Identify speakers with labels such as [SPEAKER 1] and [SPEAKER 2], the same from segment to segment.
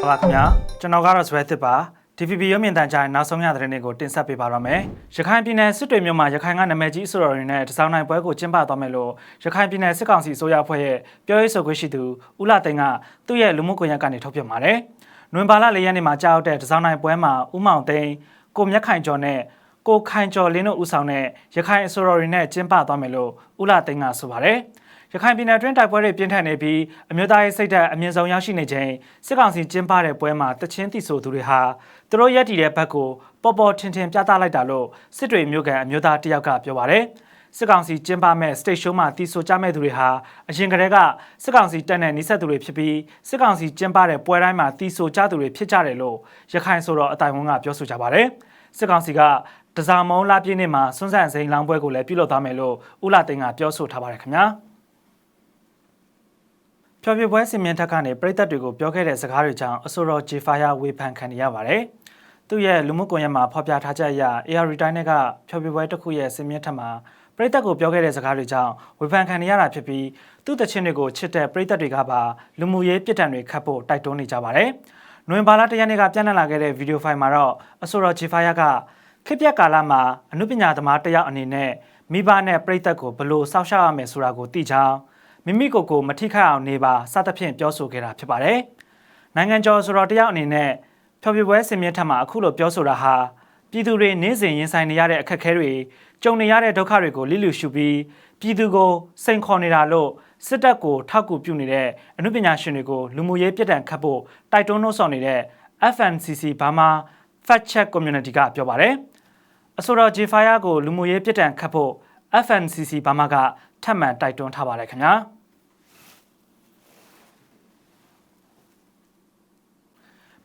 [SPEAKER 1] ဟုတ်ပါခင်ဗျာကျွန်တော်ကတော့ဇွဲသစ်ပါ DVB ရုပ်မြင်သံကြားရဲ့နောက်ဆုံးရသတင်းတွေကိုတင်ဆက်ပေးပါရမယ်ရခိုင်ပြည်နယ်စစ်တွေမြို့မှာရခိုင်ကနာမည်ကြီးအစိုးရရင်းနဲ့တစောင်းနိုင်ပွဲကိုကျင်းပသွားမယ်လို့ရခိုင်ပြည်နယ်စစ်ကောင်စီအစိုးရအဖွဲ့ရဲ့ပြောရေးဆိုခွင့်ရှိသူဦးလာသိန်းကသူ့ရဲ့လူမှုကွန်ရက်ကနေထုတ်ပြန်ပါတယ်နွေပါလ၄ရက်နေ့မှာကြာရောက်တဲ့တစောင်းနိုင်ပွဲမှာဦးမောင်သိန်းကိုမြတ်ခိုင်ကျော်နဲ့ကိုခိုင်ကျော်လင်းတို့ဦးဆောင်တဲ့ရခိုင်အစိုးရရင်းနဲ့ကျင်းပသွားမယ်လို့ဦးလာသိန်းကဆိုပါတယ် ရခိုင်ပြည်နယ်တွင်းတိုက်ပွဲတွေပြင်းထန်နေပြီးအမျိုးသားရေးစိတ်ဓာတ်အမြင့်ဆုံးရောက်ရှိနေချိန်စစ်ကောင်စီကျင်းပတဲ့ပွဲမှာတချင်းတိဆိုသူတွေဟာသူတို့ရက်တည်တဲ့ဘက်ကိုပေါ်ပေါ်ထင်ထင်ပြသလိုက်တာလို့စစ်တွေမျိုးကန်အမျိုးသားတယောက်ကပြောပါတယ်စစ်ကောင်စီကျင်းပမဲ့ state show မှာတီဆိုကြမဲ့သူတွေဟာအရင်ကတည်းကစစ်ကောင်စီတက်တဲ့နှိဆက်သူတွေဖြစ်ပြီးစစ်ကောင်စီကျင်းပတဲ့ပွဲတိုင်းမှာတီဆိုကြသူတွေဖြစ်ကြတယ်လို့ရခိုင်ဆိုတော့အတိုင်ဝန်ကပြောဆိုကြပါတယ်စစ်ကောင်စီကတစားမုံလာပြည့်နေ့မှာစွန်းဆန်စိန်လောင်းပွဲကိုလည်းပြုလုပ်သွားမယ်လို့ဦးလာသိန်းကပြောဆိုထားပါတယ်ခင်ဗျာ။ ဖျော်ဖြေပွဲစင်မြင့်ထက်ကနေပြည်သက်တွေကိုပြောခဲ့တဲ့စကားတွေကြောင့်အဆိုတော်ဂျီဖာယာဝေဖန်ခံနေရပါတယ်။သူ့ရဲ့လူမှုကွန်ရက်မှာဖော်ပြထားချက်အရ AR တိုင်းနဲ့ကဖျော်ဖြေပွဲတစ်ခုရဲ့စင်မြင့်ထက်မှာပြည်သက်ကိုပြောခဲ့တဲ့စကားတွေကြောင့်ဝေဖန်ခံနေရတာဖြစ်ပြီးသူ့တခြင်းတွေကိုချစ်တဲ့ပြည်သက်တွေကပါလူမှုရေးပြစ်ဒဏ်တွေခတ်ဖို့တိုက်တွန်းနေကြပါတယ်။နွေဘာလတရက်နေ့ကပြန့်နှံ့လာခဲ့တဲ့ဗီဒီယိုဖိုင်မှာတော့အဆိုတော်ဂျီဖာယာကခေတ်ပြက်ကာလမှာအနုပညာသမားတစ်ယောက်အနေနဲ့မိဘနဲ့ပြည်သက်ကိုဘယ်လိုစောင့်ရှောက်ရမယ်ဆိုတာကိုသိချောင်း မိမိကိုယ်ကိုမထိခိုက်အောင်နေပါစသဖြင့်ပြောဆိုခဲ့တာဖြစ်ပါတယ်။နိုင်ငံကျော်ဆိုတော့တယောက်အနေနဲ့ဖျော်ဖြေပွဲစင်မြင့်ထက်မှာအခုလိုပြောဆိုတာဟာပြည်သူတွေနေ့စဉ်ရင်ဆိုင်နေရတဲ့အခက်အခဲတွေကြုံနေရတဲ့ဒုက္ခတွေကိုလိလူရှုပြီးပြည်သူကိုစိန်ခေါ်နေတာလို့စစ်တပ်ကိုထောက်ကူပြုနေတဲ့အမှုပညာရှင်တွေကိုလူမှုရေးပြစ်ဒဏ်ခတ်ဖို့တိုက်တွန်းနှိုးဆော်နေတဲ့ FNCC ဘာမာ Fact Check Community ကပြောပါတယ်။အဆိုတော် J-Fire ကိုလူမှုရေးပြစ်ဒဏ်ခတ်ဖို့ FNCC ဘာမာကထပ်မံတိုက်တွန်းထားပါတယ်ခင်ဗျာ။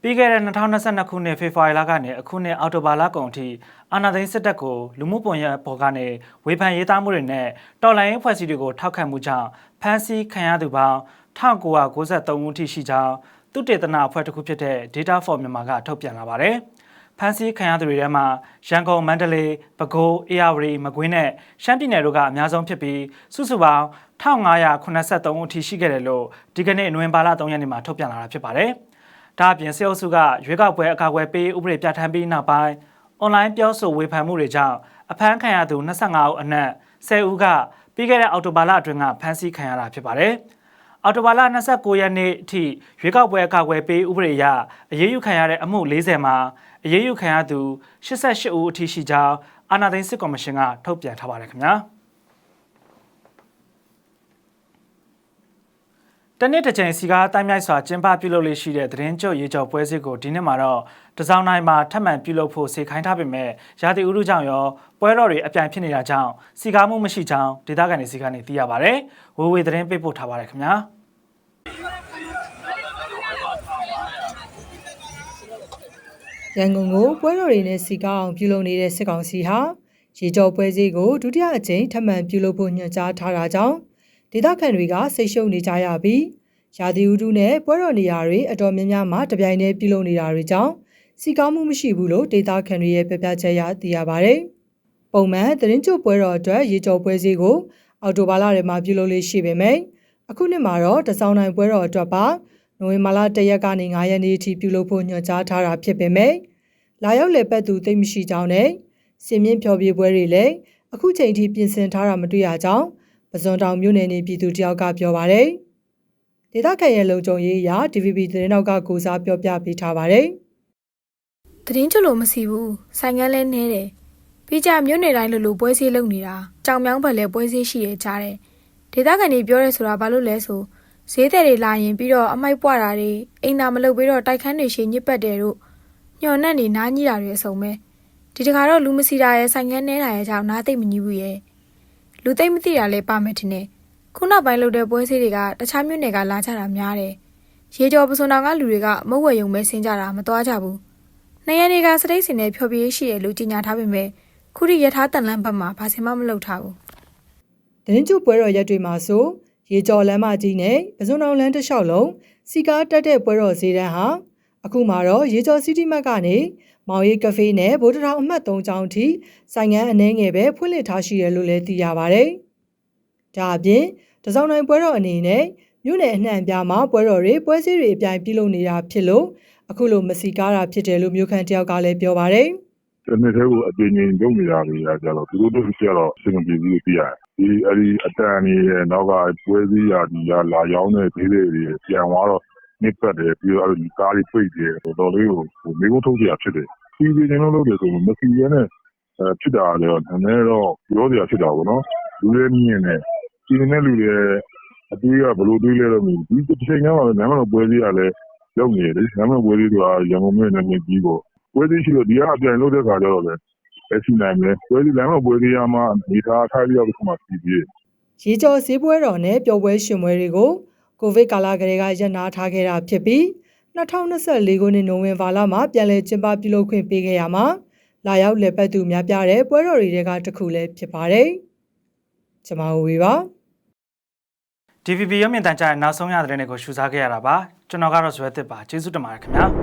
[SPEAKER 1] ပြီးခဲ့တဲ့2022ခုနှစ်ဖေဖော်ဝါရီလကနေအခုနှစ်အောက်တိုဘာလကုန်အထိအာဏာသိမ်းစစ်တပ်ကိုလူမှုကွန်ရက်ပေါ်ကနေဝေဖန်ရေးသားမှုတွေနဲ့တော်လှန်ရေးဖွဲ့စည်းတွေကိုထောက်ခံမှုကြောင့်ဖမ်းဆီးခံရသူပေါင်း1993ဦးထိရှိကြောင်းသူတေသနာအဖွဲ့တစ်ခုဖြစ်တဲ့ Data for Myanmar ကထုတ်ပြန်လာပါတယ်။ဖမ်းဆီးခံရသူတွေထဲမှာရန်ကုန်မန္တလေးပဲခူးအေရဝတီမကွေးနဲ့ရှမ်းပြည်နယ်တို့ကအများဆုံးဖြစ်ပြီးစုစုပေါင်း1583ဦးထိရှိခဲ့တယ်လို့ဒီကနေ့နိုဝင်ဘာလ3ရက်နေ့မှာထုတ်ပြန်လာတာဖြစ်ပါတယ်။ ဒါအပြင်စေအုပ်စုကရွေးကောက်ပွဲအကာအကွယ်ပေးဥပဒေပြဋ္ဌာန်းပြီးနောက်ပိုင်းအွန်လိုင်းပြောဆိုဝေဖန်မှုတွေကြောင့်အဖမ်းခံရသူ25ဦးအနက်10ဦးကပြီးခဲ့တဲ့အောက်တိုဘာလအတွင်းကဖမ်းဆီးခံရတာဖြစ်ပါတယ်။အော်တိုဘာလ29ရက်နေ့အထိရွေးကောက်ပွဲအကာအကွယ်ပေးဥပဒေအရအရေးယူခံရတဲ့အမှု40မှာအရေးယူခံရသူ88ဦးအထိရှိကြောင်းအာဏာသိမ်းစစ်ကော်မရှင်ကထုတ်ပြန်ထားပါတယ်ခင်ဗျာ။ တနေ့တစ်ချိန်စီကားတိုင်းမြိုက်စွာကျင်းပပြုလုပ်လေးရှိတဲ့သတင်းကြုတ်ရေကြော်ပွဲစစ်ကိုဒီနှစ်မှာတော့တစောင်းတိုင်းမှာထပ်မံပြုလုပ်ဖို့စေခိုင်းထားပေမဲ့ရာသီဥတုကြောင့်ရောပွဲတော်တွေအပြိုင်ဖြစ်နေတာကြောင့်စီကားမှုမရှိကြောင်းဒေသခံတွေစီကနေသိရပါဗျ။ဝေဝေသတင်းပေးပို့ထားပါတယ်ခင်ဗျာ။
[SPEAKER 2] ရန်ကုန်ကိုပွဲတော်တွေနဲ့စီကားအောင်ပြုလုပ်နေတဲ့စစ်ကောင်စီဟာရေကြောပွဲစည်းကိုဒုတိယအကြိမ်ထပ်မံပြုလုပ်ဖို့ညွှန်ကြားထားတာကြောင့် ဒေသခံတွေကစိတ်ရှုပ်နေကြရပြီးရာသီဥတုနဲ့ပွဲတော်နေရာတွေအတော်များများမှာတပြိုင်တည်းပြုလုပ်နေတာတွေကြောင့်စီကားမှုမရှိဘူးလို့ဒေသခံတွေရဲ့ပြပြချက်ရသိရပါဗျ။ပုံမှန်သတင်းကြိုပွဲတော်အတွက်ရေကြောပွဲစည်းကိုအော်တိုဘာလထဲမှာပြုလုပ်လေးရှိပေမဲ့အခုနှစ်မှာတော့တစောင်းနိုင်ပွဲတော်အတွက်ပါနိုဝင်ဘာလ၁ရက်ကနေ9ရက်နေ့အထိပြုလုပ်ဖို့ညွှန်ကြားထားတာဖြစ်ပေမဲ့လာရောက်လည်ပတ်သူသိမ့်မရှိကြောင်းနဲ့စင်မြင့်ဖျော်ဖြေပွဲတွေလည်းအခုချိန်ထိပြင်ဆင်ထားတာမတွေ့ရကြောင်း ပဇွန်တောင်မြို့နယ်နေပြည်သူတယောက်ကပြောပါတယ်။ဒေသခံရဲ့လုံခြုံရေးအရာ DVB သတင်းတောက်ကကိုစားပြောပြပေးထားပါတယ်။
[SPEAKER 3] သတင်းကြလို့မရှိဘူးဆိုင်ငန်းလဲနေတယ်ပြီးကြမြို့နယ်တိုင်းလိုလိုပွဲစည်းလုပ်နေတာကြောင်မြောင်းဘက်လဲပွဲစည်းရှိရကြားတယ်ဒေသခံတွေပြောရဲဆိုတာဘာလို့လဲဆိုဈေးတဲ့တွေလာရင်ပြီးတော့အမိုက်ပွားတာတွေအိမ်သာမလုပ်ပြီးတော့တိုက်ခန်းတွေရှည်ညစ်ပတ်တယ်တို့ညှော်နှက်နေနားကြီးတာတွေအစုံပဲဒီတခါတော့လူမစီတာရဲ့ဆိုင်ငန်းနေတာရဲ့ကြောင့်နားသိမ့်မကြီးဘူးရဲ့ လူသိမ့်မသိတာလဲပါမယ်ထင်တယ်ခုနောက်ပိုင်းလုပ်တဲ့ပွဲစည်းတွေကတခြားမြို့နယ်ကလာကြတာများတယ်ရေကျော်ပစုံတောင်ကလူတွေကမုတ်ဝဲယုံပဲဆင်းကြတာမသွားကြဘူးနှစ်ရက်နေကစတိတ်စင်နဲ့ဖြောပြရေးရှိတယ်လို့ကြေညာထားပေမဲ့ခုထိရထားတန်လန်းဘက်မှာဘာစင်မှမလုပ်ထားဘူး
[SPEAKER 2] သတင်းကျပွဲတော်ရက်တွေမှာဆိုရေကျော်လမ်းမကြီးနဲ့ပဇွန်အောင်လမ်းတစ်လျှောက်လုံးစီကားတက်တဲ့ပွဲတော်ဈေးတန်းဟာ အခုမှတော့ရေကျော်စီတီမတ်ကနေမောင်ရီကဖေးနဲ့ဗိုလ်တထောင်အမှတ်3ကျောင်းထိဆိုင်ငန်းအနှဲငယ်ပဲဖွင့်လှစ်ထားရှိတယ်လို့လည်းသိရပါဗျ။ဒါအပြင်တစောင်းနိုင်ပွဲတော်အနေနဲ့မြို့နယ်အနှံ့အပြားမှာပွဲတော်တွေပွဲစည်းတွေအပြိုင်ပြုလုပ်နေတာဖြစ်လို့အခုလိုမစီကားတာဖြစ်တယ်လို့မြို့ခံတယောက်ကလည်းပြောပါတယ်
[SPEAKER 4] ဒီနေ့တည်းကအပြင်ကြီးလုပ်နေတာတွေကကြတော့သူတို့တို့ကြတော့စင်ပြေပြီးပြရတယ်ဒီအဲ့ဒီအတန်ကြီးရဲ့နောက်ကပွဲစည်းရာဒီကလာရောက်တဲ့ဈေးတွေပြန်သွားတော့ နစ်ပတ်တယ်ပြီးတော့အဲ့ဒီကားတွေပိတ်တယ်တော်တော်လေးကိုဟိုမိကုန်ထုတ်ကြရဖြစ်တယ်ဒီဒီကျွန်တော်လုပ်တယ်ဆိုမစီရနဲ့အဲဖြစ်တာလည်းနည်းနည်းတော့ပြောစရာဖြစ်တာပေါ့နော်လူတွေမြင်နေဒီနေ့လူတွေအတွေးကဘယ်လိုတွေးလဲတော့မသိဘူးဒီတစ်ချိန်ကမှလည်းနာမည်ပွဲစည်းရလဲလုပ်နေတယ်နာမည်ပွဲစည်းဆိုတာရန်ကုန်မြို့နဲ့မြင်းကြီးကိုပွဲသေးရှိတော့ဒီကအပြန်လို့တဲ့ခါကျတော့လေအစီနိုင်မယ်ပွဲသေးလမ်းမပွဲသေးရမှနေသားထားပြီးတော့ဒီမှာစီးပြီး
[SPEAKER 2] ရေကျော်ဈေးပွဲတော်နဲ့ပျော်ပွဲရှင်ပွဲတွေကို ကိုဗစ်ကာလကလေးကရပ်နားထားခဲ့တာဖြစ်ပြီး2024ခုနှစ်နိုဝင်ဘာလမှာပြန်လည်ကျင်းပပြုလုပ်ခွင့်ပေးခဲ့ရမှာလာရောက်လည်ပတ်သူများပြားတဲ့ပွဲတော်တွေကတစ်ခုလည်းဖြစ်ပါတယ်။ကျွန်မဝေပါ
[SPEAKER 1] DVB ရုပ်မြင်သံကြားရဲ့နောက်ဆုံးရတဲ့တဲ့ကိုရှုစားခဲ့ရတာပါကျွန်တော်ကတော့ဇွဲသစ်ပါကျေးဇူးတင်ပါတယ်ခင်ဗျာ